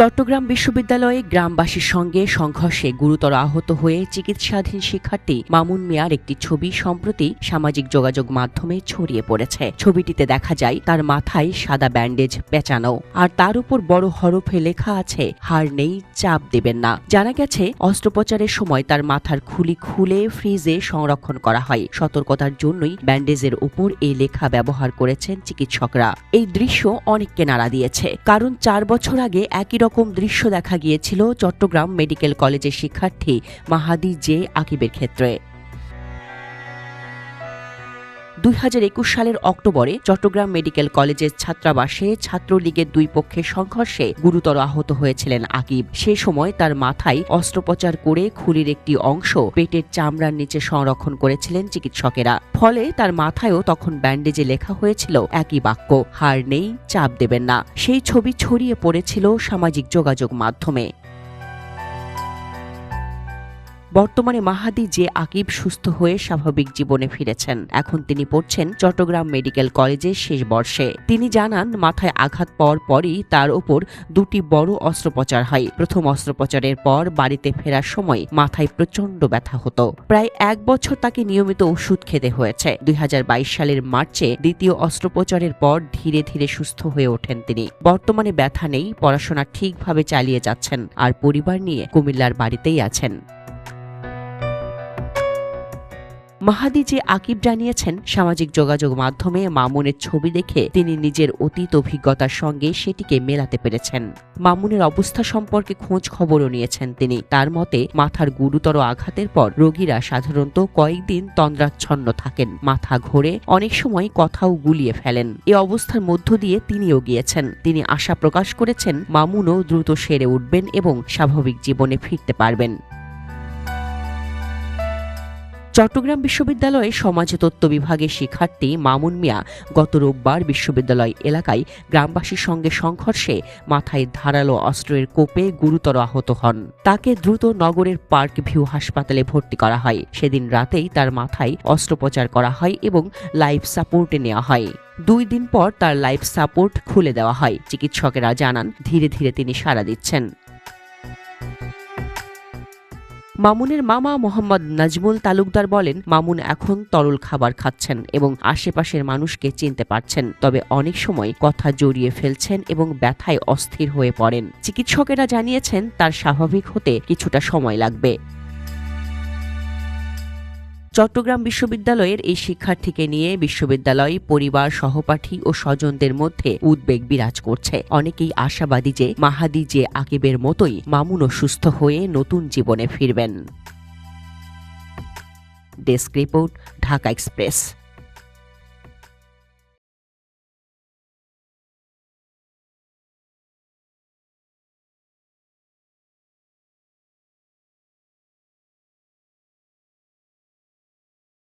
চট্টগ্রাম বিশ্ববিদ্যালয়ে গ্রামবাসীর সঙ্গে সংঘর্ষে গুরুতর আহত হয়ে চিকিৎসাধীন শিক্ষার্থী মামুন মিয়ার একটি ছবি সম্প্রতি সামাজিক যোগাযোগ মাধ্যমে ছড়িয়ে পড়েছে। ছবিটিতে দেখা যায়, তার মাথায় সাদা ব্যান্ডেজ পেঁচানো। আর তার উপর বড় হরফে লেখা আছে, হার নেই, চাপ দেবেন না। জানা গেছে, অস্ত্রোপচারের সময় তার মাথার খুলি খুলে ফ্রিজে সংরক্ষণ করা হয়। সতর্কতার জন্যই ব্যান্ডেজের উপর এই লেখা ব্যবহার করেছেন চিকিৎসকরা। এই দৃশ্য অনেককে নাড়া দিয়েছে। কারণ চার বছর আগে একই রকম দৃশ্য দেখা গিয়েছিল চট্টগ্রাম মেডিকেল কলেজের শিক্ষার্থী মাহাদি জে আকিবের ক্ষেত্রে। দুই হাজার একুশ সালের অক্টোবরে চট্টগ্রাম মেডিকেল কলেজের ছাত্রাবাসে ছাত্রলীগের দুই পক্ষের সংঘর্ষে গুরুতর আহত হয়েছিলেন আকিব। সে সময় তার মাথায় অস্ত্রোপচার করে খুলির একটি অংশ পেটের চামড়ার নিচে সংরক্ষণ করেছিলেন চিকিৎসকেরা। ফলে তার মাথায়ও তখন ব্যান্ডেজে লেখা হয়েছিল একই বাক্য হার নেই, চাপ দেবেন না। সেই ছবি ছড়িয়ে পড়েছিল সামাজিক যোগাযোগ মাধ্যমে। বর্তমানে মাহাদি যে আকিব সুস্থ হয়ে স্বাভাবিক জীবনে ফিরেছেন। এখন তিনি পড়ছেন চট্টগ্রাম মেডিকেল কলেজের শেষ বর্ষে। তিনি জানান, মাথায় আঘাত পাওয়ার পরই তার উপর দুটি বড় অস্ত্রোপচার হয়। প্রথম অস্ত্রোপচারের পর বাড়িতে ফেরার সময় মাথায় প্রচণ্ড ব্যথা হতো। প্রায় এক বছর তাকে নিয়মিত ওষুধ খেতে হয়েছে। দুই হাজার বাইশ সালের মার্চে দ্বিতীয় অস্ত্রোপচারের পর ধীরে ধীরে সুস্থ হয়ে ওঠেন তিনি। বর্তমানে ব্যথা নেই, পড়াশোনা ঠিকভাবে চালিয়ে যাচ্ছেন, আর পরিবার নিয়ে কুমিল্লার বাড়িতেই আছেন। মাহাদি যে আকিব জানিয়েছেন সামাজিক যোগাযোগ মাধ্যমে মামুনের ছবি দেখে তিনি নিজের অতীত অভিজ্ঞতার সঙ্গে সেটিকে মেলাতে পেরেছেন। মামুনের অবস্থা সম্পর্কে খোঁজ খবরও নিয়েছেন তিনি। তার মতে, মাথার গুরুতর আঘাতের পর রোগীরা সাধারণত কয়েকদিন তন্দ্রাচ্ছন্ন থাকেন। মাথা ঘোরে, অনেক সময় কথাও গুলিয়ে ফেলেন। এ অবস্থার মধ্য দিয়ে তিনিও গিয়েছেন। তিনি আশা প্রকাশ করেছেন, মামুনও দ্রুত সেরে উঠবেন এবং স্বাভাবিক জীবনে ফিরতে পারবেন। চট্টগ্রাম বিশ্ববিদ্যালয়ে সমাজতত্ত্ব বিভাগের শিক্ষার্থী মামুন মিয়া গত রোববার বিশ্ববিদ্যালয় এলাকায় গ্রামবাসীর সঙ্গে সংঘর্ষে মাথায় ধারালো অস্ত্রের কোপে গুরুতর আহত হন। তাকে দ্রুত নগরের পার্ক ভিউ হাসপাতালে ভর্তি করা হয়। সেদিন রাতেই তার মাথায় অস্ত্রোপচার করা হয় এবং লাইফ সাপোর্টে নেওয়া হয়। দুই দিন পর তার লাইফ সাপোর্ট খুলে দেওয়া হয়। চিকিৎসকেরা জানান, ধীরে ধীরে তিনি সাড়া দিচ্ছেন। মামুনের মামা মোহাম্মদ নাজমুল তালুকদার বলেন, মামুন এখন তরল খাবার খাচ্ছেন এবং আশেপাশের মানুষকে চিনতে পারছেন। তবে অনেক সময় কথা জড়িয়ে ফেলছেন এবং ব্যথায় অস্থির হয়ে পড়েন। চিকিৎসকেরা জানিয়েছেন, তার স্বাভাবিক হতে কিছুটা সময় লাগবে। চট্টগ্রাম বিশ্ববিদ্যালয়ের এই শিক্ষার্থীকে নিয়ে বিশ্ববিদ্যালয়, পরিবার, সহপাঠী ও স্বজনদের মধ্যে উদ্বেগ বিরাজ করছে। অনেকেই আশাবাদী যে মাহাদি যে আকিবের মতোই মামুনও সুস্থ হয়ে নতুন জীবনে ফিরবেন। Desk report, Dhaka Express.